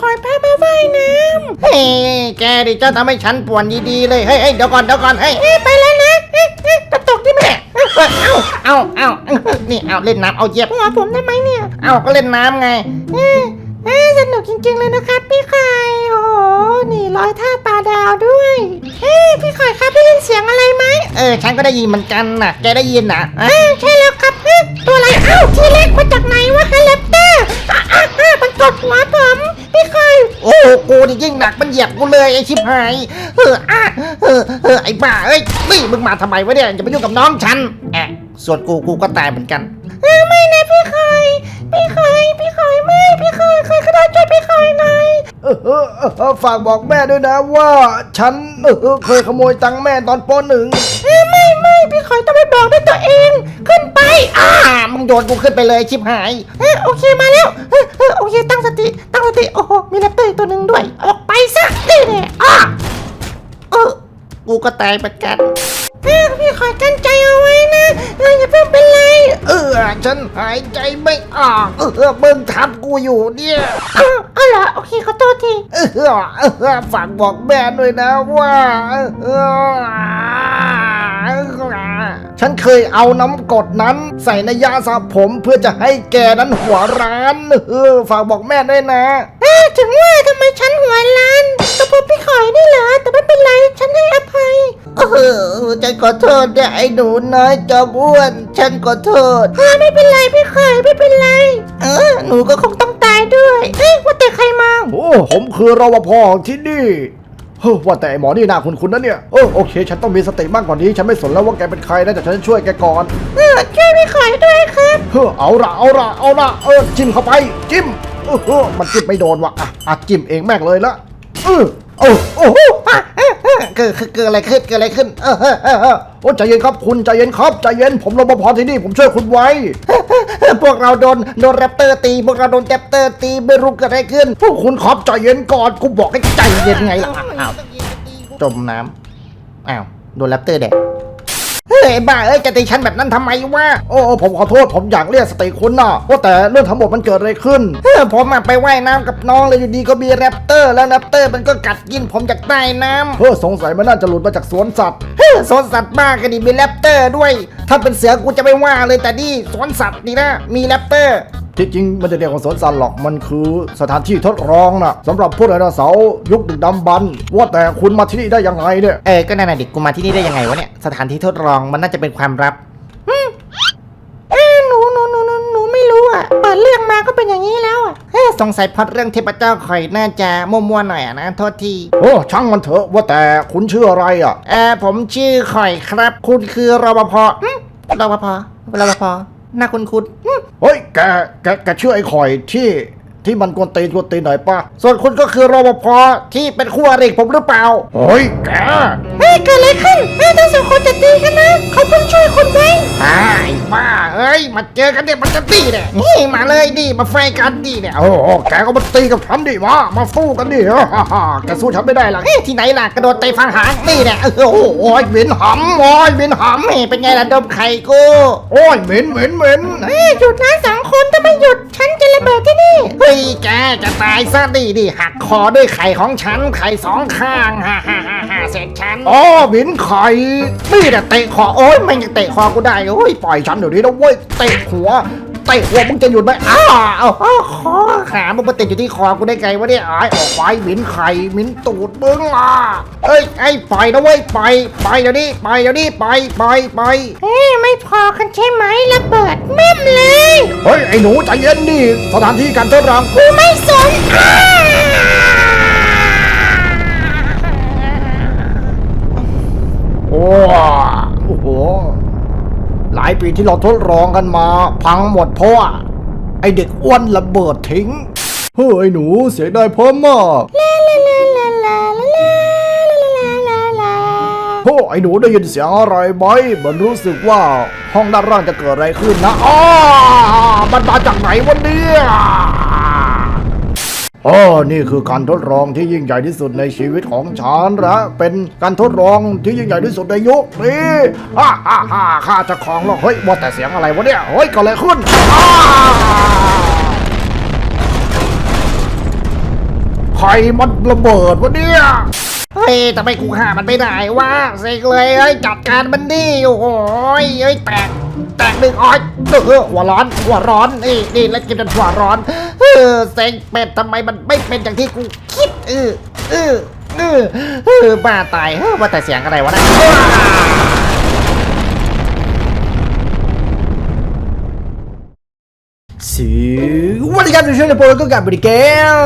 คอยพามาว่ายน้เฮ้ยแกดิเจ้าทำให้ฉันป่วนดีๆเลยเฮ้ยเฮ้ยเดี๋ยวก่อนเดี๋ยวก่อนเฮ้ยำเอ้ยไปแล้วนะเอ๊ะเอ๊ะกระตกที่แม่เอ้าเอ้าเอ้านี่เอาเล่นน้ำเอาเหยียบหัวผมได้ไหมเนี่ยเอ้าก็เล่นน้ำไง เอ๊ะเอ๊ะสนุกจริงๆเลยนะครับพี่ไข่โอ้โหนี่ร้อยท่าปลาดาวด้วยเฮ้ยพี่ไข่ครับได้ยินเสียงอะไรไหมเออฉันก็ได้ยินเหมือนกันน่ะ แกได้ยินนะอะอ้าวใช่แล้วครับเอ๊ะตัวอะไรอ้าวทีเล็กมาจากไหนวะฮะแรปเตอร์อะอะอะมันกดหัวผม พี่ไข่โอ้โหกูนี่ยิ่งหนักมันเหยียบกูเลยไอ้ชิบหายเอออะเออเออไอ้บ้าเอ้ยนี่มึงมาทำไมวะเนี่ยอย่าไปยุ่งกับน้องฉันแอะส่วนกูกูก็ตายเหมือนกันเอ้ยไม่นะพี่ไข่พี่ไข่พี่ไข่ไม่พี่ไข่ใครก็ได้ช่วยพี่ไข่หน่อยเออเออเออเออฝากบอกแม่ด้วยนะว่า ฉันเออเออเคยขโมยตังค์แม่ตอนปหนึ่งเอ้ยไม่ พี่ไข่ต้องไปบอกด้วยตัวเอง ขึ้นไป อ่ามึงโยนกูขึ้นไปเลยชิบหายเอ้ยโอเคมาแล้วเอ้ยเอ้ยโอเคตั้งสติ ตั้งสติ โอ้โห มีแรปเตอร์อีกตัวหนึ่งด้วย ออกไปซะนี่แน่อะเออกูก็ตายเหมือนกันเอ้ยพี่ไข่กันใจเอาไว้นะเอ้ยอย่าเพิ่งเป็นไร เออ ฉันหายใจไม่ออก เออมึงทำกูอยู่เนี่ยอ้าวเอาเหรอโอเคขอโทษที เออเออฝากบอกแม่ด้วยนะว่า เออ ฉันเคยเอาน้ำกรดนั้นใส่ในยาสระผมเพื่อจะให้แกนั้นหัวร้านเออฝากบอกแม่ด้วยนะเอ้ยถึงว่าทำไมฉันหัวล้านก็เพราะพี่ไข่นี่เหรอแต่ไม่เป็นไรฉันให้อภัยเออฉันขอโทษเนี่ยไอ้หนูน้อยจอมอ้วน ฉันขอโทษเออไม่เป็นไรพี่ไข่ไม่เป็นไร เออหนูก็คงต้องต้องตายด้วย เอ้ยว่าแต่ใครมาโอ้ผมคือรปภของที่นี่ เฮ้ยว่าแต่ไอ้หมอนี่น่าคุ้นๆนะเนี่ยเออโอเค ฉันต้องมีสติมากกว่านี้ ฉันไม่สนแล้วว่าแกเป็นใครนะแต่ฉันจะช่วยแกก่อนเออช่วยพี่ไข่ด้วยครับเฮ้อเอาละเอาละเอาละเออจิ้มเข้าไป จิ้มเออเออมันจิ้มไม่โดนว่ะอะอะจิ้มเองแม่งเลยละเออโอ้โอ้โหอะ เออเออเกิดเกิดอะไรขึ้นเกิดอะไรขึ้น เออเออเออเออโอ้ใจเย็นครับคุณใจเย็นครับใจเย็นผมรปภที่นี่ผมช่วยคุณไว้ พวกเราโดนโดนแรปเตอร์ตีพวกเราโดนแรปเตอร์ตีไม่รู้เกิดอะไรขึ้นพวกคุณครับใจเย็นก่อนกูบอกให้ใจใจเย็เย็นนไงไงล่ะล่ะอ้าวจมน้ำอ้าวโดนแรปเตอร์แดกเฮ้ยไอ้บ้าเอ้ยจะตีฉันแบบนั้นทำไมวะโอ้ผมขอโทษผมอยากเรียกสติคุณนะว่าแต่เรื่องทั้งหมดมันเกิดอะไรขึ้นเฮ้ยผมมาไปว่ายน้ำกับน้องเลยอยู่ดีก็มีแรปเตอร์แล้วแรปเตอร์มันก็กัดกินผมจากใต้น้ำเฮ้ยสงสัยมันน่าจะหลุดมาจากสวนสัตว์เฮ้ยสวนสัตว์บ้ากันดิมีแรปเตอร์ด้วย ถ้าเป็นเสือกูจะไม่ว่าเลยแต่นี่สวนสัตว์นี่นะมีแรปเตอร์ ที่จริงมันจะเรียกว่าสวนสัตว์หรอกมันคือสถานที่ทดลองนะสำหรับพวกไดโนเสาร์ยุคดึกดำบรรพ์ว่าแต่คุณมาที่นี่ได้ยังไงเนี่ยเออก็นั่นน่ะดิกูมาที่นี่ได้ยังไงวะเนี่ยสถานที่ทดลองมันน่าจะเป็นความลับเอ้ยหนูหนูหนูหนูหนูไม่รู้อะเปิดเรื่องมาก็เป็นอย่างนี้แล้วอะเฮ้ยสงสัยพล็อดเรื่องเทพเจ้าข่อยน่าจะมั่วๆหน่อยอะนะโทษทีโอ้ช่างมันเถอะว่าแต่คุณชื่ออะไรอะ เออผมชื่อข่อยครับ คุณคือรปภหึรปภรปภหน้าคุณคุณหึ เฮ้ยแกแกแกชื่อไอ้ข่อยที่ที่มันกวนตีนกวนตีนหน่อยปะส่วนคุณก็คือรปภที่เป็นคู่อริผมหรือเปล่า เฮ้ยแก เฮ้ยเกิดอะไรขึ้นเฮ้ยทั้งสองคนจะตีกันนะเขาเพิ่งช่วยคนไว้ไอ้บ้าเอ้ยมาเจอกันเนี่ยมันจะตีเนี่ยนี่มาเลยดิมาไฟกันดิเนี่ยโอ้โหแกก็มาตีกับฉันดิมามาสู้กันดิฮ่าฮ่าฮ่าแกสู้ฉันไม่ได้หรอกเฮ้ยที่ไหนล่ะกระโดดเตะฟังหางนี่เนี่ยเออโอ้โอ้โหโหเหม็นหำโอ้ยเหม็นหแม่เป็นไงล่ะดมไข่กูำโอ้ยเหม็นเหม็นเหม็นเฮ้ยหยุดนะสอง คนถ้าไม่หยุดฉันจะระเบิดที่นี่ เฮ้ยแกจะตายซะดิดิหักคอด้วยไข่ของฉันไข่สองข้างฮ่าฮ่าฮ่าฮ่าเสร็จฉันอ๋อเหม็นไข่นี่แหละเตะคอโอ้ยไม่งจะเตะคอกูได้โอ้ยปล่อยฉันเดี๋ยวนี้นะเว้ยเตะหัว เตะหัวมึงจะหยุดไหมอ้าวเอาเอาคอขามันมาติดอยู่ที่คอกูได้ไงวะเนี่ยไอ้ออกไปเหม็นไข่เหม็นตูดมึงอะเอ้ยไอ้ปล่อยนะเว้ยปล่อยปล่อยเดี๋ยวนี้ปล่อยเดี๋ยวนี้ปล่อยปล่อยปล่อยเฮ้ยไม่พอกันใช่ไหมระเบิดแม่มเลยเฮ้ยไอ้หนูใจเย็นดิสถานที่การทดลองกูไม่สนอ้าโอ้โอ้โหหลายปีที่เราทดลองกันมา พังหมดเพราะไอเด็กอ้วนระเบิดทิ้ง เฮ้ยหนูเสียดายพ่อมากโอ้ไอหนูได้ยินเสียงอะไรไหมเมันรู้สึกว่าห้องด้านล่างจะเกิดอะไรขึ้นนะอ๋อมันมาจากไหนวันนี้ อ๋อนี่คือการทดลองที่ยิ่งใหญ่ที่สุดในชีวิตของฉันและเป็นการทดลองที่ยิ่งใหญ่ที่สุดในยุคนี้ฮ่าฮ่าฮ่าข้าจะครองโลกเฮ้ยว่าแต่เสียงอะไรวะเนี่ยเฮ้ยก็เลยขึ้นใครมันระเบิดวะเนี่ย เฮ้ยทำไมกูหามันไม่ได้วะเซ็งเลยเอ้ยจัดการมันดิโอ้โหยเอ้ยแตกแตกหนึ่งอ้อยเออหัวร้อน หัวร้อนนี่นี่เล้วกินจนหัวร้อนเออเซ็งเป็ดทำไมมันไม่เป็นอย่างที่กูคิดเออเออเออเออบ้าตายเฮ้ยว่าแต่เสียงอะไรวะนะ สวัสดีครับในช่วงนี้โปรก็กลับมาดีเกม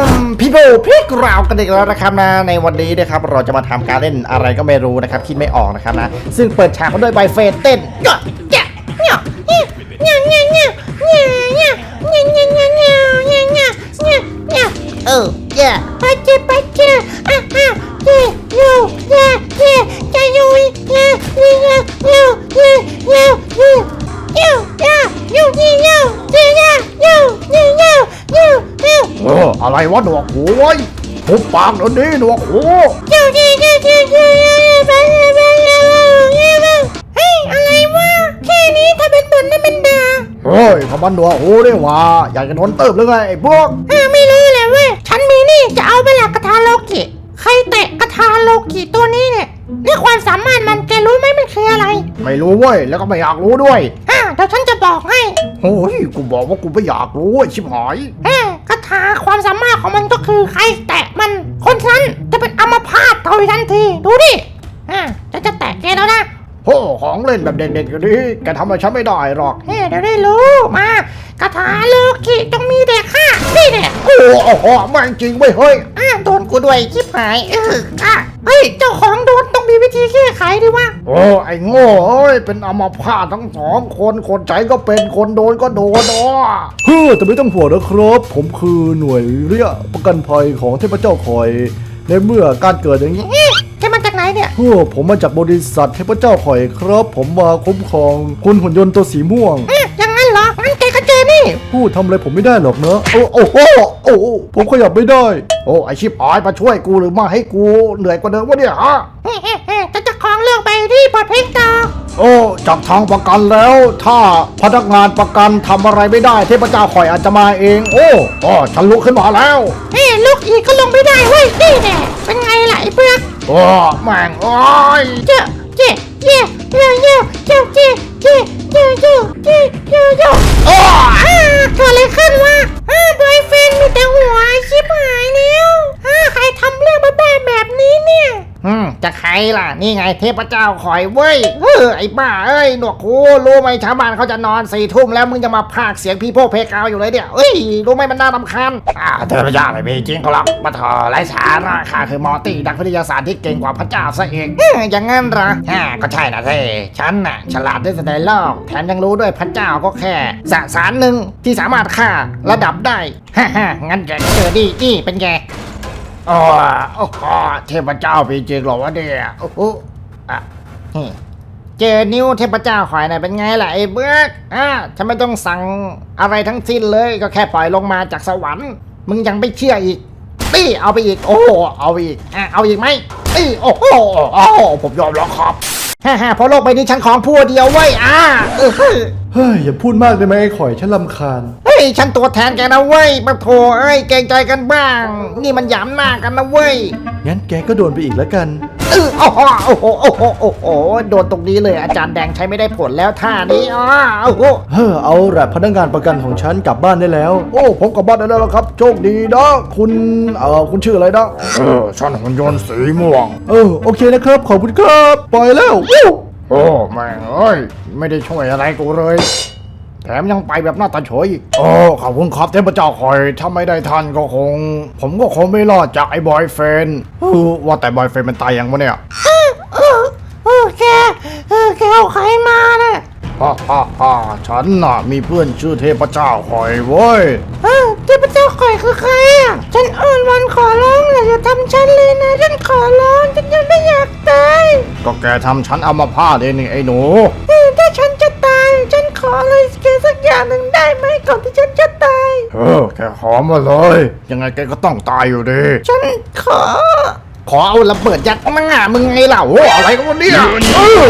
People พลิกราวกันอีกแล้วนะครับนะในวันนี้นะครับเราจะมาทำการเล่นอะไรก็ไม่รู้นะครับคิดไม่ออกนะครับนะซึ่งเปิดฉากมาด้วยใบเฟสเต้นก็แกะเนี่ยเนี่ยเนี่ยเนี่ยเนี่ยเนี่ยเนี่ยเนี่ยเนี่ยเนี่ยเนี่ยเนี่ยเนี่ยเออแย่ไปเจไปเจอะอะเจยูเจเจเจยูเจยูเจยูเจยูยูยูยูยูยูยูเจยูยูยูยูยูยู เอออะไรวะหนวกหูเว้ยทุบปากเดี๋ยวนี้หนวกหูยูยูยูยูยูยูไปไปยูยูยูเฮ้ยอะไรวะแค่นี้ถ้าเป็นบนนั่นเป็นดาเฮ้ยพมันหนวกหูได้ว่าอยากจะโดนเติบหรือไงไอ้พวกอ่าไม่รู้เลยเว้ยฉันมีนี่จะเอาไปหลักกระทาโลกิใครเตะกระทาโลกิตัวนี้เนี่ยนี่ความสามารถมันแกรู้ไหมมันคืออะไร ไม่รู้เว้ยแล้วก็ไม่อยากรู้ด้วยอ่า เดี๋ยวฉันจะบอกให้โอ้ยกูบอกว่ากูไม่อยากรู้ไอ้ชิบหายอ่ากระทาความสามารถของมันก็คือใครแตะมันคนนั้นจะเป็นอัมพาตโดยทันทีดูดิอ่าฉันจะแตะแกแล้วนะโอ้ของเล่นแบบเด็กๆอย่างนี้แกทำอะไรฉันไม่ได้หรอก เฮ้ยเดี๋ยวได้รู้มากระทาโลกิจงมีแต่ข้า นี่เนี่ยโอ้โหแม่งจริงเว้ยเฮ้ยอ่าโดนกูด้วยชิบหายเอออะเฮ้ยเจ้าของโดนต้องมีวิธีแก้ไขดิวะโอ้ไอ้โง่เอ้ยเป็นอัมพาตทั้งสองคนคนใจก็เป็นคนโดนก็โดนอ๋อเฮ้อแต่ไม่ต้องห่วงนะครับ ผมคือหน่วยเรียกประกันภัยของเทพเจ้าคอย ในเมื่อการเกิดอย่างนี้เอ๊ะแกมาจากไหนเนี่ยเฮ้อผมมาจากบริษัทเทพเจ้าคอยครับ ผมมาคุ้มครองคุณหุ่นยนต์ตัวสีม่วง พูดทำอะไรผมไม่ได้หรอกเนอะโอ้โอ้โหโอ้โหผมขยับไม่ได้ โอ้ไอชิบหายมาช่วยกูหรือมาให้กูเหนื่อยกว่าเดิมวะเนี่ยฮะเฮ้เฮ้เฮ้จะจะคล้องเรื่องไปที่บทเพลงต่อโอ้จากทางประกันแล้ว ถ้าพนักงานประกันทำอะไรไม่ได้เทพเจ้าคอยอาจจะมาเอง โอ้อ๋อฉันลุกขึ้นมาแล้วเฮ้ลูกอีกก็ลงไม่ได้เว้ยนี่แน่เป็นไงล่ะไอ้เปลือกโอ้แม่งโอ้ยเจ้าเจ้เจ้เจ้เจ้เจ้เจ้เจ้เจ้เจ้เจ้เจ้เจ้โอ้อ่าเกิดอะไรขึ้นวะอ่าบอยเฟนมีแต่หัวชิบหายแล้วอ่าใครทำเรื่องบ้าๆแบบนี้เนี่ย อื มจะใครล่ะ นี่ไงเทพเจ้าคอยเว้ยเออไอ้บ้าเอ้ยหนวกหูรู้ไหมชาวบ้านเขาจะนอนสี่ทุ่มแล้วมึงจะมาพากเสียงพี่โพกเพกาวอยู่เลยเนี่ยเอ้ยรู้ไหมมันน่ารำคาญอ่าเทพเจ้าไม่มีจริงเขาหรอกมาเถอะไร้สาระข้าคือมอตี้นักวิทยาศาสตร์ที่เก่งกว่าพระเจ้าซะเองเอออย่างงั้นเหรออ่าก็ใช่นะเท่ฉันน่ะฉลาดที่สุดในโลกแถมยังรู้ด้วยพระเจ้าก็แค่สสารหนึ่งที่สามารถฆ่าระดับได้ฮ่าฮ่างั้นแกเจอดีนี่เป็นไง อ๋อโอ้โหเทพเจ้ามีจริงเหรอวะเนี่ยโอ้โหอะนี่เจอนิ้วเทพเจ้าข่อยน่ะเป็นไงล่ะไอ้เบือกอ่าฉันไม่ต้องสั่งอะไรทั้งสิ้นเลย ก็แค่ปล่อยลงมาจากสวรรค์ มึงยังไม่เชื่ออีกตี้เอาไปอีก โอ้เอาอีกอะเอาอีกไหมตี้โอ้โหโอ้โหผมยอมแล้วครับ ฮ่าฮ่าเพราะโลกใบนี้ฉันของผู้เดียวเว้ยอ่าเออเฮ้ยอย่าพูดมากได้ไหมไอ้ข่อยฉันลำคาญ เฮ้ยฉันตัวแทนแกนะเว้ยมาโถเอ้ยเกรงใจกันบ้าง นี่มันหยามหน้ากันนะเว้ย งั้นแกก็โดนไปอีกแล้วกัน เออโอ้โหโอ้โหโอ้โหโอ้โหโดนตรงนี้เลยอาจารย์แดงใช้ไม่ได้ผลแล้วท่านี้อ๋อโอ้โหเฮ้อเอาละพนักงานประกันของฉันกลับบ้านได้แล้ว โอ้ผมกลับบ้านได้แล้วครับ โชคดีนะคุณเอ่อคุณชื่ออะไรนะเออฉันหุ่นยนต์สีม่วง เออโอเคนะครับ ขอบคุณครับ ปล่อยแล้วอู้โอ้แม่งเอ้ยไม่ได้ช่วยอะไรกูเลย แถมยังไปแบบหน้าตาเฉยอีกโอ้ขอบคุณครับเทพเจ้าคอย ถ้าไม่ได้ทันก็คง ผมก็คงไม่รอดจากไอ้บอยเฟนเออว่าแต่บอยเฟนมันตายยังวะเนี่ยเออเออแกเออแกเอาใครมาเนี่ยฮ่าฮ่าฮ่าฉันน่ะมีเพื่อนชื่อเทพเจ้าคอยเว้ยเออเทพเจ้าข่อยคือใครอะฉันอ้อนวอนขอร้องเลยอย่าทำฉันเลยนะฉันขอร้องฉันยังไม่อยากตายก็แกทำฉันเอามาพาตเองนี่ไอ้หนูเออถ้าฉันจะตายฉัน ขออะไรแกสักอย่างหนึ่งได้ไหมก่อนที่ฉันจะตาย เออแกขอมาเลย ยังไงแกก็ต้องตายอยู่ดี ฉันขอ ขอเอาระเบิดยัดหน้ามึงไงเล่าโอ้อะไรกันวะเนี่ยเออ